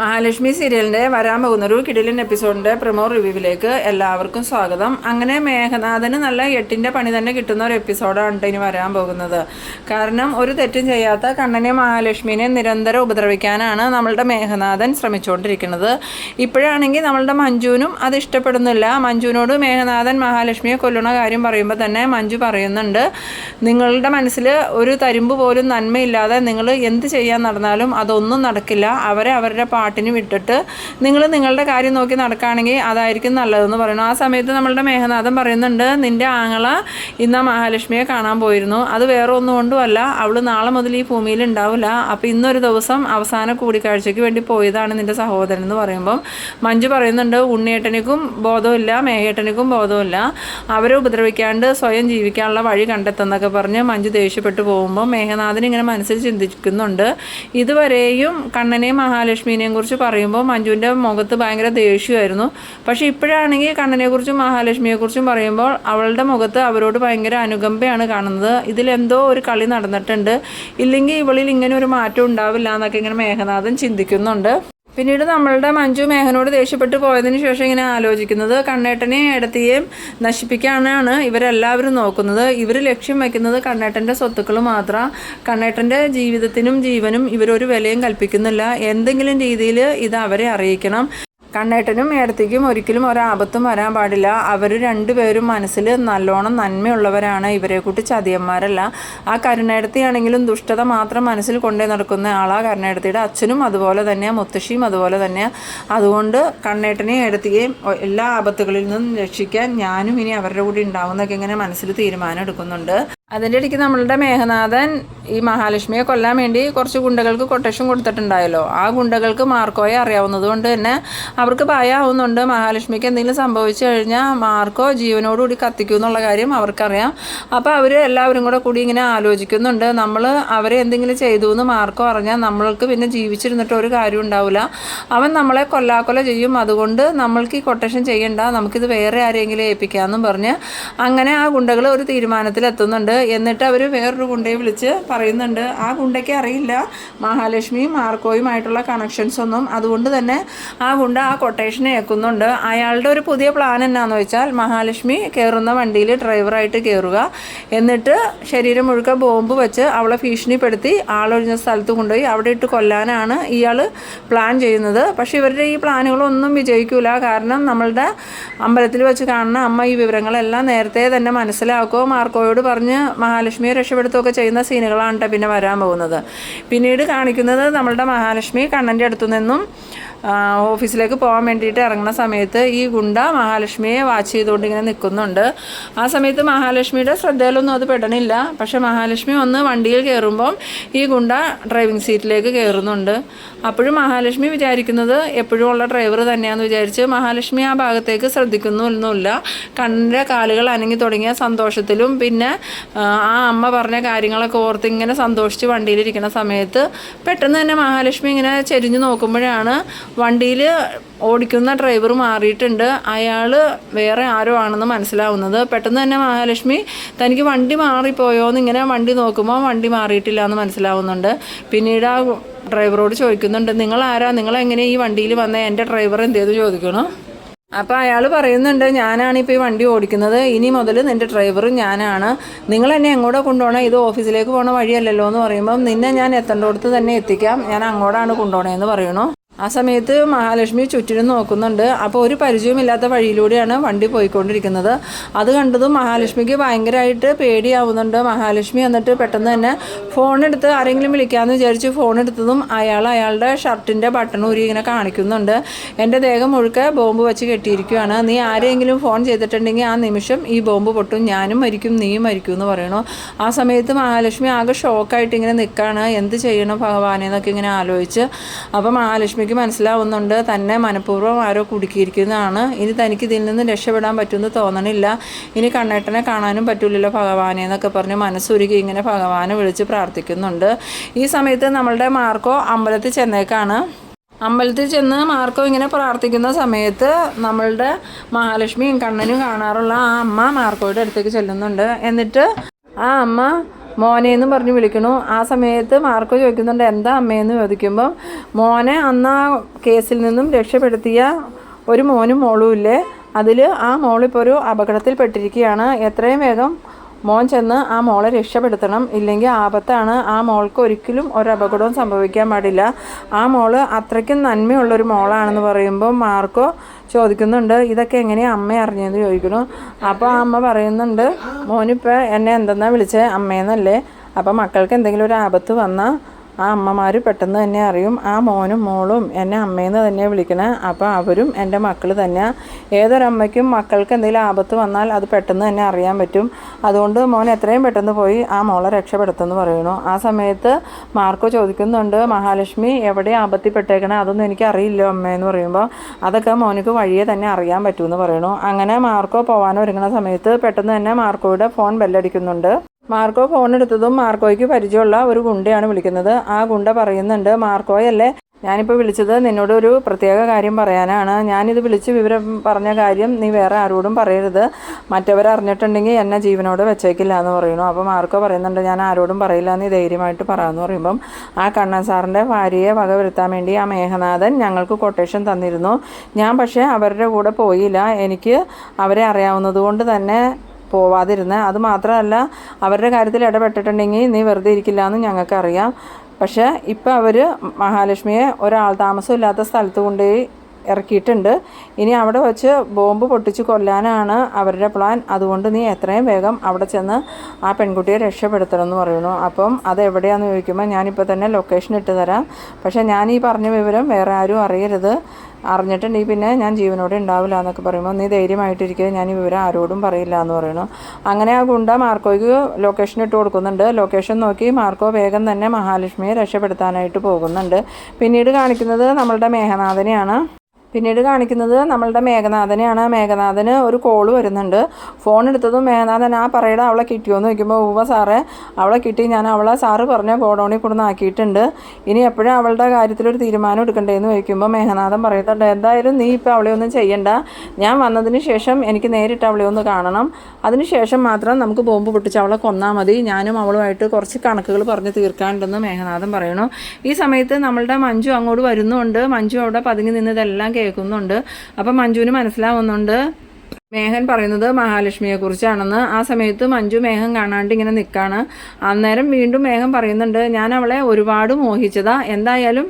മഹാലക്ഷ്മി സീരിയലിന്റെ വരാൻ പോകുന്ന ഒരു കിടിലൻ എപ്പിസോഡിന്റെ പ്രമോ റിവ്യൂവിലേക്ക് എല്ലാവർക്കും സ്വാഗതം. അങ്ങനെ മേഘനാഥന് നല്ല എട്ടിന്റെ പണി തന്നെ കിട്ടുന്ന ഒരു എപ്പിസോഡാണ് ഇനി വരാൻ പോകുന്നത്. കാരണം ഒരു തെറ്റും ചെയ്യാത്ത കണ്ണനെ മഹാലക്ഷ്മിനെ നിരന്തരം ഉപദ്രവിക്കാനാണ് നമ്മളുടെ മേഘനാഥൻ ശ്രമിച്ചുകൊണ്ടിരിക്കുന്നത്. ഇപ്പോഴാണെങ്കിൽ നമ്മളുടെ മഞ്ജുവിനും അത് ഇഷ്ടപ്പെടുന്നില്ല. മഞ്ജുവിനോട് മേഘനാഥൻ മഹാലക്ഷ്മിയെ കൊല്ലുന്ന കാര്യം പറയുമ്പോൾ തന്നെ മഞ്ജു പറയുന്നുണ്ട് നിങ്ങളുടെ മനസ്സിൽ ഒരു തരുമ്പ് പോലും നന്മയില്ലാതെ നിങ്ങൾ എന്ത് ചെയ്യാൻ നടന്നാലും അതൊന്നും നടക്കില്ല. അവരെ അവരുടെ പാട്ടിന് വിട്ടിട്ട് നിങ്ങൾ നിങ്ങളുടെ കാര്യം നോക്കി നടക്കുകയാണെങ്കിൽ അതായിരിക്കും നല്ലതെന്ന് പറയുന്നു. ആ സമയത്ത് നമ്മളുടെ മേഘനാഥൻ പറയുന്നുണ്ട് നിന്റെ ആങ്ങള ഇന്ന് മഹാലക്ഷ്മിയെ കാണാൻ പോയിരുന്നു. അത് വേറെ ഒന്നും കൊണ്ടുമല്ല. അവൾ നാളെ മുതൽ ഈ ഭൂമിയിൽ ഉണ്ടാവില്ല. അപ്പോൾ ഇന്നൊരു ദിവസം അവസാന കൂടിക്കാഴ്ചയ്ക്ക് വേണ്ടി പോയതാണ് നിന്റെ സഹോദരൻ എന്ന് പറയുമ്പം മഞ്ജു പറയുന്നുണ്ട് ഉണ്ണിയേട്ടനിക്കും ബോധമില്ല മേഘേട്ടനിക്കും ബോധമില്ല അവരെ ഉപദ്രവിക്കാണ്ട് സ്വയം ജീവിക്കാനുള്ള വഴി കണ്ടെത്തുന്നൊക്കെ പറഞ്ഞ് മഞ്ജു ദേഷ്യപ്പെട്ടു പോകുമ്പോൾ മേഘനാഥൻ ഇങ്ങനെ മനസ്സിൽ ചിന്തിക്കുന്നുണ്ട്. ഇതുവരെയും കണ്ണനെയും മഹാലക്ഷ്മിനെയും കുറിച്ച് പറയുമ്പോൾ മഞ്ജുവിന്റെ മുഖത്ത് ഭയങ്കര ദേഷ്യമായിരുന്നു. പക്ഷേ ഇപ്പോഴാണെങ്കിൽ കണ്ണനെക്കുറിച്ചും മഹാലക്ഷ്മിയെക്കുറിച്ചും പറയുമ്പോൾ അവളുടെ മുഖത്ത് അവരോട് ഭയങ്കര അനുകമ്പയാണ് കാണുന്നത്. ഇതിലെന്തോ ഒരു കളി നടന്നിട്ടുണ്ട്. ഇല്ലെങ്കിൽ ഇവളിൽ ഇങ്ങനെ ഒരു മാറ്റം ഉണ്ടാവില്ല എന്നൊക്കെ ഇങ്ങനെ മേഘനാഥൻ ചിന്തിക്കുന്നുണ്ട്. പിന്നീട് നമ്മളുടെ മഞ്ജു മേഹനോട് ദേഷ്യപ്പെട്ട് പോയതിന് ശേഷം ഇങ്ങനെ ആലോചിക്കുന്നത് കണ്ണേട്ടനെ ഇടത്തിയെയും നശിപ്പിക്കാനാണ് ഇവരെല്ലാവരും നോക്കുന്നത്. ഇവർ ലക്ഷ്യം വയ്ക്കുന്നത് കണ്ണേട്ടന്റെ സ്വത്തുക്കൾ മാത്രം. കണ്ണേട്ടന്റെ ജീവിതത്തിനും ജീവനും ഇവരൊരു വിലയും കൽപ്പിക്കുന്നില്ല. എന്തെങ്കിലും രീതിയിൽ ഇത് അവരെ അറിയിക്കണം. കണ്ണേട്ടനും ഏടത്തേക്കും ഒരിക്കലും ഒരാപത്തും വരാൻ പാടില്ല. അവർ രണ്ടുപേരും മനസ്സിൽ നല്ലോണം നന്മയുള്ളവരാണ്. ഇവരെ കൂട്ടി ചതിയന്മാരല്ല. ആ കരുണേടത്തിയാണെങ്കിലും ദുഷ്ടത മാത്രം മനസ്സിൽ കൊണ്ടേ നടക്കുന്ന ആളാ കരുണേടത്തിയുടെ അച്ഛനും അതുപോലെ തന്നെ മുത്തശ്ശിയും അതുപോലെ തന്നെ അതുകൊണ്ട് കണ്ണേട്ടനെയും ഏടത്തിയെയും എല്ലാ ആപത്തുകളിൽ നിന്നും രക്ഷിക്കാൻ ഞാനും ഇനി അവരുടെ കൂടി ഉണ്ടാവുന്നൊക്കെ ഇങ്ങനെ മനസ്സിൽ തീരുമാനം എടുക്കുന്നുണ്ട്. അതിന്റെ ഇടയ്ക്ക് നമ്മളുടെ മേഘനാഥൻ ഈ മഹാലക്ഷ്മിയെ കൊല്ലാൻ വേണ്ടി കുറച്ച് ഗുണ്ടകൾക്ക് കൊട്ടേഷൻ കൊടുത്തിട്ടുണ്ടായല്ലോ. ആ ഗുണ്ടകൾക്ക് മാർക്കോയെ അറിയാവുന്നത് കൊണ്ട് തന്നെ അവർക്ക് ഭയമാവുന്നുണ്ട് മഹാലക്ഷ്മിക്ക് എന്തെങ്കിലും സംഭവിച്ചു കഴിഞ്ഞാൽ മാർക്കോ ജീവനോടുകൂടി കത്തിക്കും എന്നുള്ള കാര്യം അവർക്കറിയാം. അപ്പോൾ അവർ എല്ലാവരും കൂടെ കൂടി ഇങ്ങനെ ആലോചിക്കുന്നുണ്ട്. നമ്മൾ അവരെ എന്തെങ്കിലും ചെയ്തു എന്ന് മാർക്കോ അറിഞ്ഞാൽ നമ്മൾക്ക് പിന്നെ ജീവിച്ചിരുന്നിട്ട് ഒരു കാര്യം ഉണ്ടാവില്ല അവൻ നമ്മളെ കൊല്ലാക്കൊല ചെയ്യും. അതുകൊണ്ട് നമ്മൾക്ക് ഈ കൊട്ടേഷൻ ചെയ്യണ്ട. നമുക്കിത് വേറെ ആരെങ്കിലും ഏൽപ്പിക്കാമെന്നും പറഞ്ഞ് അങ്ങനെ ആ ഗുണ്ടകൾ ഒരു തീരുമാനത്തിലെത്തുന്നുണ്ട്. എന്നിട്ട് അവർ വേറൊരു ഗുണ്ടയെ വിളിച്ച് പറയുന്നുണ്ട്. ആ ഗുണ്ടയ്ക്ക് അറിയില്ല. മഹാലക്ഷ്മിയും മാർക്കോയുമായിട്ടുള്ള കണക്ഷൻസ് ഒന്നും. അതുകൊണ്ട് തന്നെ ആ ഗുണ്ട ആ കൊട്ടേഷനെ ഏൽക്കുന്നുണ്ട്. അയാളുടെ ഒരു പുതിയ പ്ലാൻ എന്നാന്ന് വെച്ചാൽ മഹാലക്ഷ്മി കയറുന്ന വണ്ടിയിൽ ഡ്രൈവറായിട്ട് കയറുക എന്നിട്ട് ശരീരം മുഴുക്ക ബോംബ് വെച്ച് അവളെ ഭീഷണിപ്പെടുത്തി ആളൊഴിഞ്ഞ സ്ഥലത്ത് കൊണ്ടുപോയി അവിടെ ഇട്ട് കൊല്ലാനാണ് ഇയാൾ പ്ലാൻ ചെയ്യുന്നത്. പക്ഷേ ഇവരുടെ ഈ പ്ലാനുകളൊന്നും വിജയിക്കില്ല കാരണം നമ്മളുടെ അമ്പലത്തിൽ വെച്ച് കാണുന്ന അമ്മ ഈ വിവരങ്ങളെല്ലാം നേരത്തെ തന്നെ മനസ്സിലാക്കുകയോ മാർക്കോയോട് പറഞ്ഞ് മഹാലക്ഷ്മിയെ രക്ഷപ്പെടുത്തുകയൊക്കെ ചെയ്യുന്ന സീനുകളാണ് പിന്നെ വരാൻ പോകുന്നത്. പിന്നീട് കാണിക്കുന്നത് നമ്മളുടെ മഹാലക്ഷ്മി കണ്ണന്റെ അടുത്തു നിന്നും ഓഫീസിലേക്ക് പോകാൻ വേണ്ടിയിട്ട് ഇറങ്ങുന്ന സമയത്ത് ഈ ഗുണ്ട മഹാലക്ഷ്മിയെ വാച്ച് ചെയ്തുകൊണ്ട് ഇങ്ങനെ നിൽക്കുന്നുണ്ട്. ആ സമയത്ത് മഹാലക്ഷ്മിയുടെ ശ്രദ്ധയിലൊന്നും അത് പെടണില്ല. പക്ഷെ മഹാലക്ഷ്മി ഒന്ന് വണ്ടിയിൽ കയറുമ്പം ഈ ഗുണ്ട ഡ്രൈവിംഗ് സീറ്റിലേക്ക് കയറുന്നുണ്ട്. അപ്പോഴും മഹാലക്ഷ്മി വിചാരിക്കുന്നത് എപ്പോഴും ഉള്ള ഡ്രൈവർ തന്നെയാണെന്ന് വിചാരിച്ച് മഹാലക്ഷ്മി ആ ഭാഗത്തേക്ക് ശ്രദ്ധിക്കുന്നൊന്നുമില്ല. കണ്ണിന്റെ കാലുകൾ അനങ്ങി തുടങ്ങിയ സന്തോഷത്തിലും പിന്നെ ആ, അമ്മ പറഞ്ഞ കാര്യങ്ങളൊക്കെ ഓർത്ത് ഇങ്ങനെ സന്തോഷിച്ച് വണ്ടിയിലിരിക്കുന്ന സമയത്ത് പെട്ടെന്ന് തന്നെ മഹാലക്ഷ്മി ഇങ്ങനെ ചെരിഞ്ഞു നോക്കുമ്പോഴാണ് വണ്ടിയിൽ ഓടിക്കുന്ന ഡ്രൈവർ മാറിയിട്ടുണ്ട്. അയാൾ വേറെ ആരോ ആണെന്ന് മനസ്സിലാവുന്നത്. പെട്ടെന്ന് തന്നെ മഹാലക്ഷ്മി തനിക്ക് വണ്ടി മാറിപ്പോയോ? എന്ന് ഇങ്ങനെ വണ്ടി നോക്കുമ്പോൾ വണ്ടി മാറിയിട്ടില്ല എന്ന് മനസ്സിലാവുന്നുണ്ട്. പിന്നീട് ആ ഡ്രൈവറോട് ചോദിക്കുന്നുണ്ട് നിങ്ങൾ ആരാ നിങ്ങൾ എങ്ങനെ ഈ വണ്ടിയിൽ വന്ന? എന്റെ ഡ്രൈവർ എന്തേന്ന് ചോദിക്കണോ? അപ്പോൾ അയാൾ പറയുന്നുണ്ട് ഞാനാണ് ഇപ്പോൾ ഈ വണ്ടി ഓടിക്കുന്നത്. ഇനി മുതൽ നിന്റെ ഡ്രൈവർ ഞാനാണ്. നിങ്ങൾ എന്നെ എങ്ങോട്ടാ കൊണ്ടുപോകണം ഇത് ഓഫീസിലേക്ക് പോകണ വഴിയല്ലല്ലോ? എന്ന് പറയുമ്പം നിന്നെ ഞാൻ എത്തേണ്ടടുത്ത് തന്നെ എത്തിക്കാം. ഞാൻ അങ്ങോട്ടാണ് കൊണ്ടുപോകണേ എന്ന് പറയണു. ആ സമയത്ത് മഹാലക്ഷ്മി ചുറ്റിനും നോക്കുന്നുണ്ട്. അപ്പോൾ ഒരു പരിചയമില്ലാത്ത വഴിയിലൂടെയാണ് വണ്ടി പോയിക്കൊണ്ടിരിക്കുന്നത്. അത് കണ്ടതും മഹാലക്ഷ്മിക്ക് ഭയങ്കരമായിട്ട് പേടിയാവുന്നുണ്ട്. മഹാലക്ഷ്മി എന്നിട്ട് പെട്ടെന്ന് തന്നെ ഫോൺ എടുത്ത് ആരെങ്കിലും വിളിക്കാമെന്ന് വിചാരിച്ച് ഫോൺ എടുത്തതും അയാൾ അയാളുടെ ഷർട്ടിന്റെ ബട്ടൺ ഊരി ഇങ്ങനെ കാണിക്കുന്നുണ്ട്. എന്റെ ദേഹം മുഴുക്കെ ബോംബ് വെച്ച് കെട്ടിയിരിക്കുകയാണ് നീ ആരെങ്കിലും ഫോൺ ചെയ്തിട്ടുണ്ടെങ്കിൽ ആ നിമിഷം ഈ ബോംബ് പൊട്ടും. ഞാനും മരിക്കും നീയും മരിക്കും എന്ന് പറയണു. ആ സമയത്ത് മഹാലക്ഷ്മി ആകെ ഷോക്കായിട്ട് ഇങ്ങനെ നിൽക്കുകയാണ് എന്ത് ചെയ്യണം ഭഗവാനെന്നൊക്കെ ഇങ്ങനെ ആലോചിച്ച്. അപ്പോൾ മഹാലക്ഷ്മിക്ക് മനസ്സിലാവുന്നുണ്ട്. തന്നെ മനഃപൂർവം ആരോ കുടുക്കിയിരിക്കുന്നതാണ്. ഇനി തനിക്ക് ഇതിൽ നിന്ന് രക്ഷപ്പെടാൻ പറ്റുമെന്ന് തോന്നണില്ല. ഇനി കണ്ണേട്ടനെ കാണാനും പറ്റൂലല്ലോ ഭഗവാനെ എന്നൊക്കെ പറഞ്ഞ് മനസ്സുരുകി ഇങ്ങനെ ഭഗവാനെ വിളിച്ച് പ്രാർത്ഥിക്കുന്നുണ്ട്. ഈ സമയത്ത് നമ്മളുടെ മാർക്കോ അമ്പലത്തിൽ ചെന്നേക്കാണ്. അമ്പലത്തിൽ ചെന്ന് മാർക്കോ ഇങ്ങനെ പ്രാർത്ഥിക്കുന്ന സമയത്ത് നമ്മളുടെ മഹാലക്ഷ്മിയും കണ്ണനും കാണാറുള്ള ആ അമ്മ മാർക്കോയുടെ അടുത്തേക്ക് ചെല്ലുന്നുണ്ട്. എന്നിട്ട് ആ അമ്മ മോനെ എന്ന് പറഞ്ഞ് വിളിക്കണു. ആ സമയത്ത് മാർക്കോ ചോദിക്കുന്നുണ്ട് എന്താ അമ്മയെന്ന് ചോദിക്കുമ്പോൾ മോനെ അന്ന് ആ കേസിൽ നിന്നും രക്ഷപ്പെടുത്തിയ ഒരു മോനും മോളും ഇല്ലേ? അതിൽ ആ മോളിപ്പോൾ ഒരു അപകടത്തിൽപ്പെട്ടിരിക്കുകയാണ്. എത്രയും വേഗം മോൻ ചെന്ന് ആ മോളെ രക്ഷപ്പെടുത്തണം. ഇല്ലെങ്കിൽ ആപത്താണ്. ആ മോൾക്ക് ഒരിക്കലും ഒരു അപകടവും സംഭവിക്കാൻ പാടില്ല. ആ മോൾ അത്രയ്ക്കും നന്മയുള്ളൊരു മോളാണെന്ന് പറയുമ്പോൾ മാർക്കോ ചോദിക്കുന്നുണ്ട് ഇതൊക്കെ എങ്ങനെയാണ് അമ്മ അറിഞ്ഞതെന്ന് ചോദിക്കുന്നു. അപ്പോൾ അമ്മ പറയുന്നുണ്ട് മോനിപ്പോൾ എന്നെ എന്തെന്നാ വിളിച്ചത് അമ്മയെന്നല്ലേ അപ്പോൾ മക്കൾക്ക് എന്തെങ്കിലും ഒരു ആപത്ത് വന്നാൽ ആ അമ്മമാർ പെട്ടെന്ന് തന്നെ അറിയും ആ മോനും മോളും എന്നെ അമ്മയെന്ന് തന്നെ വിളിക്കണേ. അപ്പോൾ അവരും എന്റെ മക്കൾ തന്നെ ഏതൊരമ്മയ്ക്കും മക്കൾക്ക് എന്തെങ്കിലും ആപത്ത് വന്നാൽ അത് പെട്ടെന്ന് തന്നെ അറിയാൻ പറ്റും. അതുകൊണ്ട് മോൻ എത്രയും പെട്ടെന്ന് പോയി ആ മോളെ രക്ഷപ്പെടുത്തുമെന്ന് പറയുന്നു. ആ സമയത്ത് മാർക്കോ ചോദിക്കുന്നുണ്ട് മഹാലക്ഷ്മി എവിടെ ആപത്തിപ്പെട്ടേക്കണേ? അതൊന്നും എനിക്ക് അറിയില്ല അമ്മയെന്ന് പറയുമ്പോൾ അതൊക്കെ മോനിക്ക് വഴിയെ തന്നെ അറിയാൻ പറ്റുമെന്ന് പറയുന്നു. അങ്ങനെ മാർക്കോ പോകാൻ ഒരുങ്ങുന്ന സമയത്ത് പെട്ടെന്ന് തന്നെ മാർക്കോയുടെ ഫോൺ ബെല്ലടിക്കുന്നുണ്ട്. മാർക്കോ ഫോൺ എടുത്തതും മാർക്കോയ്ക്ക് പരിചയമുള്ള ഒരു ഗുണ്ടയാണ് വിളിക്കുന്നത്. ആ ഗുണ്ട പറയുന്നുണ്ട് മാർക്കോയല്ലേ ഞാനിപ്പോൾ വിളിച്ചത് നിന്നോട് ഒരു പ്രത്യേക കാര്യം പറയാനാണ്. ഞാനിത് വിളിച്ച് വിവരം പറഞ്ഞ കാര്യം നീ വേറെ ആരോടും പറയരുത്. മറ്റവർ അറിഞ്ഞിട്ടുണ്ടെങ്കിൽ എന്നെ ജീവനോട് വെച്ചേക്കില്ല എന്ന് പറയുന്നു. അപ്പോൾ മാർക്കോ പറയുന്നുണ്ട് ഞാൻ ആരോടും പറയില്ല നീ ധൈര്യമായിട്ട് പറയാമെന്ന് പറയുമ്പം ആ കണ്ണൻ സാറിന്റെ ഭാര്യയെ വക വരുത്താൻ വേണ്ടി ആ മേഘനാഥൻ ഞങ്ങൾക്ക് കൊട്ടേഷൻ തന്നിരുന്നു. ഞാൻ പക്ഷേ അവരുടെ കൂടെ പോയില്ല. എനിക്ക് അവരെ അറിയാവുന്നത് കൊണ്ട് തന്നെ പോവാതിരുന്നത് അത് മാത്രമല്ല അവരുടെ കാര്യത്തിൽ ഇടപെട്ടിട്ടുണ്ടെങ്കിൽ നീ വെറുതെ ഇരിക്കില്ല എന്ന് ഞങ്ങൾക്കറിയാം. പക്ഷേ ഇപ്പം അവർ മഹാലക്ഷ്മിയെ ഒരാൾ താമസമില്ലാത്ത സ്ഥലത്ത് കൊണ്ടുപോയി ഇറക്കിയിട്ടുണ്ട്. ഇനി അവിടെ വെച്ച് ബോംബ് പൊട്ടിച്ച് കൊല്ലാനാണ് അവരുടെ പ്ലാൻ. അതുകൊണ്ട് നീ എത്രയും വേഗം അവിടെ ചെന്ന് ആ പെൺകുട്ടിയെ രക്ഷപ്പെടുത്തണം എന്ന് പറയുന്നു. അപ്പം അത് എവിടെയാണെന്ന് ചോദിക്കുമ്പോൾ ഞാനിപ്പോൾ തന്നെ ലൊക്കേഷൻ ഇട്ട് തരാം. പക്ഷേ ഞാൻ ഈ പറഞ്ഞ വിവരം വേറെ ആരും അറിയരുത്. അറിഞ്ഞിട്ടുണ്ടെങ്കിൽ പിന്നെ ഞാൻ ജീവനോടെ ഉണ്ടാവില്ല എന്നൊക്കെ പറയുമ്പോൾ നീ ധൈര്യമായിട്ടിരിക്കുക ഞാൻ ഈ വിവരം ആരോടും പറയില്ല എന്ന് പറയുന്നു. അങ്ങനെ ആ ഗുണ്ട മാർക്കോയ്ക്ക് ലൊക്കേഷൻ ഇട്ട് കൊടുക്കുന്നുണ്ട്. ലൊക്കേഷൻ നോക്കി മാർക്കോ വേഗം തന്നെ മഹാലക്ഷ്മിയെ രക്ഷപ്പെടുത്താനായിട്ട് പോകുന്നുണ്ട്. പിന്നീട് കാണിക്കുന്നത് നമ്മളുടെ മേഘനാഥനെയാണ്. പിന്നീട് കാണിക്കുന്നത് നമ്മളുടെ മേഘനാഥനെയാണ്. മേഘനാഥന് ഒരു കോൾ വരുന്നുണ്ട്. ഫോൺ എടുത്തതും മേഘനാഥൻ ആ പറയുടെ അവളെ കിട്ടിയോന്ന് ചോദിക്കുമ്പോൾ സാറെ സാറേ അവളെ കിട്ടി. ഞാൻ അവളെ സാറ് പറഞ്ഞ ഗോഡൗണിൽ കൊണ്ടുവന്ന് ആക്കിയിട്ടുണ്ട്. ഇനി എപ്പോഴും അവളുടെ കാര്യത്തിലൊരു തീരുമാനം എടുക്കണ്ടേന്ന് ചോദിക്കുമ്പോൾ മേഘനാഥൻ പറയുന്നുണ്ട് എന്തായാലും നീ ഇപ്പോൾ അവളെ ഒന്നും ചെയ്യണ്ട. ഞാൻ വന്നതിന് ശേഷം എനിക്ക് നേരിട്ട് അവളെ ഒന്ന് കാണണം. അതിന് ശേഷം മാത്രം നമുക്ക് ബോംബ് പൊട്ടിച്ച് അവളെ കൊന്നാൽ മതി. ഞാനും അവളുമായിട്ട് കുറച്ച് കണക്കുകൾ പറഞ്ഞ് തീർക്കാനുണ്ടെന്ന് മേഘനാഥൻ പറയണു ഈ സമയത്ത് നമ്മളുടെ മഞ്ജു അങ്ങോട്ട് വരുന്നുണ്ട്. മഞ്ജു അവിടെ പതുങ്ങി നിന്ന് ഇതെല്ലാം കേൾക്കുന്നുണ്ട്. അപ്പം മഞ്ജുവിന് മനസ്സിലാവുന്നുണ്ട്. മേഘൻ പറയുന്നത് മഹാലക്ഷ്മിയെ കുറിച്ചാണെന്ന്. ആ സമയത്ത് മഞ്ജു മേഹം കാണാണ്ട് ഇങ്ങനെ നിൽക്കാണ് അന്നേരം വീണ്ടും മേഹം പറയുന്നുണ്ട് ഞാൻ അവളെ ഒരുപാട് മോഹിച്ചതാ. എന്തായാലും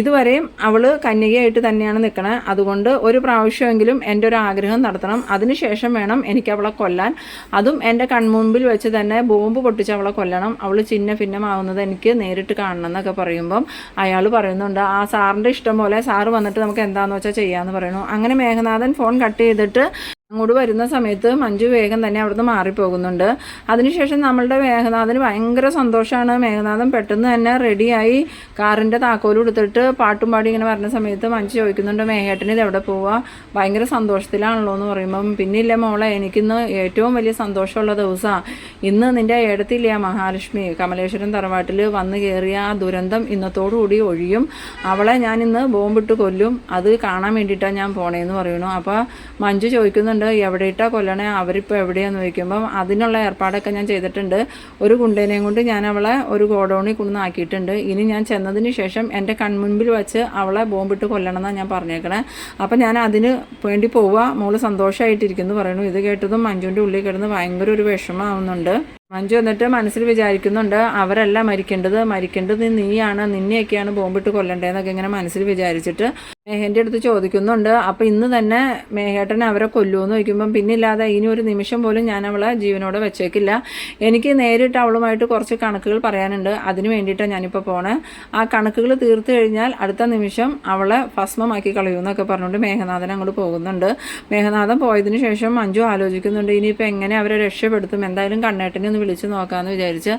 ഇതുവരെയും അവൾ കന്യകയായിട്ട് തന്നെയാണ് നിൽക്കണേ അതുകൊണ്ട് ഒരു പ്രാവശ്യമെങ്കിലും എന്റെ ഒരു ആഗ്രഹം നടത്തണം. അതിനുശേഷം വേണം എനിക്ക് അവളെ കൊല്ലാൻ. അതും എന്റെ കൺമുമ്പിൽ വെച്ച് തന്നെ ബോംബ് പൊട്ടിച്ച് അവളെ കൊല്ലണം. അവൾ ചിന്ന ഭിന്നമാവുന്നത് എനിക്ക് നേരിട്ട് കാണണം എന്നൊക്കെ പറയുമ്പം അയാൾ പറയുന്നുണ്ട് ആ സാറിന്റെ ഇഷ്ടം പോലെ സാറ് വന്നിട്ട് നമുക്ക് എന്താണെന്ന് വെച്ചാൽ ചെയ്യാമെന്ന് പറയുന്നു. അങ്ങനെ മേഘനാഥൻ ഫോൺ കട്ട് ചെയ്തിട്ട് അങ്ങോട്ട് വരുന്ന സമയത്ത് മഞ്ജു വേഗം തന്നെ അവിടുന്ന് മാറിപ്പോകുന്നുണ്ട്. അതിനുശേഷം നമ്മളുടെ മേഘനാഥന് ഭയങ്കര സന്തോഷമാണ്. മേഘനാഥൻ പെട്ടെന്ന് തന്നെ റെഡിയായി കാറിന്റെ താക്കോലും എടുത്തിട്ട് പാട്ടും പാടി ഇങ്ങനെ വരുന്ന സമയത്ത് മഞ്ജു ചോദിക്കുന്നുണ്ട് മേഘേട്ടന് ഇത് എവിടെ പോവുക ഭയങ്കര സന്തോഷത്തിലാണല്ലോ എന്ന് പറയുമ്പം പിന്നില്ല മോളെ എനിക്കിന്ന് ഏറ്റവും വലിയ സന്തോഷമുള്ള ദിവസമാണ് ഇന്ന് നിന്റെ ഏടത്തില്ല മഹാലക്ഷ്മി. കമലേശ്വരം തറവാട്ടിൽ വന്ന് കയറിയ ആ ദുരന്തം ഇന്നത്തോടുകൂടി ഒഴിയും. അവളെ ഞാൻ ഇന്ന് ബോംബിട്ട് കൊല്ലും. അത് കാണാൻ വേണ്ടിയിട്ടാണ് ഞാൻ പോണേന്ന് പറയണു അപ്പോൾ മഞ്ജു ചോദിക്കുന്നുണ്ട് എവിടെയിട്ടാ കൊല്ലണേ? അവരിപ്പോൾ എവിടെയാന്ന് ചോദിക്കുമ്പം അതിനുള്ള ഏർപ്പാടൊക്കെ ഞാൻ ചെയ്തിട്ടുണ്ട്. ഒരു കുണ്ടേനെയും കൊണ്ട് ഞാൻ അവളെ ഒരു ഗോഡൗണിൽ കൊണ്ടുവന്നാക്കിയിട്ടുണ്ട് ഇനി ഞാൻ ചെന്നതിന് ശേഷം എന്റെ കൺമുൻപിൽ വെച്ച് അവളെ ബോംബിട്ട് കൊല്ലണം എന്നാണ് ഞാൻ പറഞ്ഞേക്കണേ. അപ്പം ഞാൻ അതിന് വേണ്ടി പോവുക മോൾ സന്തോഷമായിട്ടിരിക്കുന്നു പറയുന്നു ഇത് കേട്ടതും മഞ്ജുവിന്റെ ഉള്ളിൽ കിടന്ന് ഭയങ്കര ഒരു വിഷമമാവുന്നുണ്ട് മഞ്ജു എന്നിട്ട് മനസ്സിൽ വിചാരിക്കുന്നുണ്ട് അവരല്ല മരിക്കേണ്ടത്. മരിക്കേണ്ടത് നീയാണ്. നിന്നെയൊക്കെയാണ് ബോംബിട്ട് കൊല്ലണ്ടേന്നൊക്കെ ഇങ്ങനെ മനസ്സിൽ വിചാരിച്ചിട്ട് മേഘന്റെ അടുത്ത് ചോദിക്കുന്നുണ്ട്. അപ്പോൾ ഇന്ന് തന്നെ മേഘേട്ടൻ അവരെ കൊല്ലുമെന്ന് ചോദിക്കുമ്പം പിന്നില്ലാതെ ഇനി ഒരു നിമിഷം പോലും ഞാൻ അവളെ ജീവനോടെ വെച്ചേക്കില്ല. എനിക്ക് നേരിട്ട് അവളുമായിട്ട് കുറച്ച് കണക്കുകൾ പറയാനുണ്ട്. അതിന് വേണ്ടിയിട്ടാണ് ഞാനിപ്പോൾ പോണേ. ആ കണക്കുകൾ തീർത്തു കഴിഞ്ഞാൽ അടുത്ത നിമിഷം അവളെ ഭസ്മമാക്കി കളയുമെന്നൊക്കെ പറഞ്ഞുകൊണ്ട് മേഘനാഥൻ അങ്ങോട്ട് പോകുന്നുണ്ട്. മേഘനാഥൻ പോയതിന് ശേഷം മഞ്ജു ആലോചിക്കുന്നുണ്ട്. ഇനിയിപ്പോൾ എങ്ങനെ അവരെ രക്ഷപ്പെടുത്തും? എന്തായാലും കണ്ണേട്ടനെ ഒന്ന് വിളിച്ച് നോക്കാമെന്ന് വിചാരിച്ച്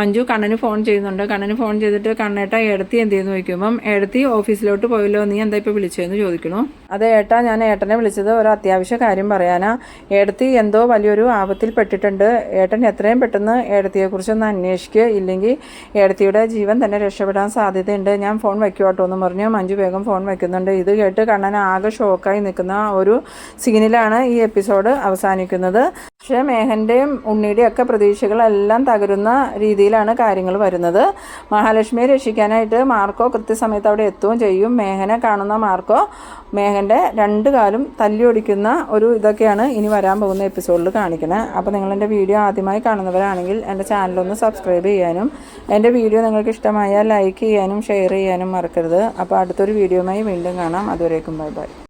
മഞ്ജു കണ്ണന് ഫോൺ ചെയ്യുന്നുണ്ട്. കണ്ണന് ഫോൺ ചെയ്തിട്ട് കണ്ണേട്ട എടുത്തി എന്ത് ചെയ്യുന്നു ചോദിക്കുമ്പം എടുത്തി ഓഫീസിലോട്ട് പോയല്ലോ. നീ എന്താ ഇപ്പോൾ വിളിച്ചതെന്ന് ചോദിക്കണോ. അതെ ഏട്ടാ ഞാൻ ഏട്ടനെ വിളിച്ചത് ഒരു അത്യാവശ്യ കാര്യം പറയാനാ. ഏടത്തി എന്തോ വലിയൊരു ആപത്തിൽ പെട്ടിട്ടുണ്ട്. ഏട്ടൻ എത്രയും പെട്ടെന്ന് ഏടത്തിയെക്കുറിച്ചൊന്ന് അന്വേഷിക്കുക ഇല്ലെങ്കിൽ ഏടത്തിയുടെ ജീവൻ തന്നെ രക്ഷപ്പെടാൻ സാധ്യതയുണ്ട്. ഞാൻ ഫോൺ വയ്ക്കുവാട്ടോ എന്ന് പറഞ്ഞു. മഞ്ജു വേഗം ഫോൺ വയ്ക്കുന്നുണ്ട് ഇത് കേട്ട് കണ്ണൻ ആകെ ഷോക്കായി നിൽക്കുന്ന ഒരു സീനിലാണ് ഈ എപ്പിസോഡ് അവസാനിക്കുന്നത്. പക്ഷേ മേഹന്റെയും ഉണ്ണിയുടെയും ഒക്കെ പ്രതീക്ഷകളെല്ലാം തകരുന്ന രീതിയിലാണ് കാര്യങ്ങൾ വരുന്നത്. മഹാലക്ഷ്മിയെ രക്ഷിക്കാനായിട്ട് മാർക്കോ കൃത്യസമയത്ത് അവിടെ എത്തുകയും ചെയ്യും. മേഹനെ കാണുന്ന മാർക്കോ മേഹന്റെ രണ്ട് കാലും തല്ലി ഓടിക്കുന്ന ഒരു ഇതൊക്കെയാണ് ഇനി വരാൻ പോകുന്ന എപ്പിസോഡിൽ കാണിക്കുന്നത്. അപ്പോൾ നിങ്ങൾ എന്റെ വീഡിയോ ആദ്യമായി കാണുന്നവരാണെങ്കിൽ എന്റെ ചാനലൊന്ന് സബ്സ്ക്രൈബ് ചെയ്യാനും എന്റെ വീഡിയോ നിങ്ങൾക്ക് ഇഷ്ടമായാൽ ലൈക്ക് ചെയ്യാനും ഷെയർ ചെയ്യാനും മറക്കരുത്. അപ്പോൾ അടുത്തൊരു വീഡിയോയുമായി വീണ്ടും കാണാം. അതുവരേക്കും ബൈ ബൈ.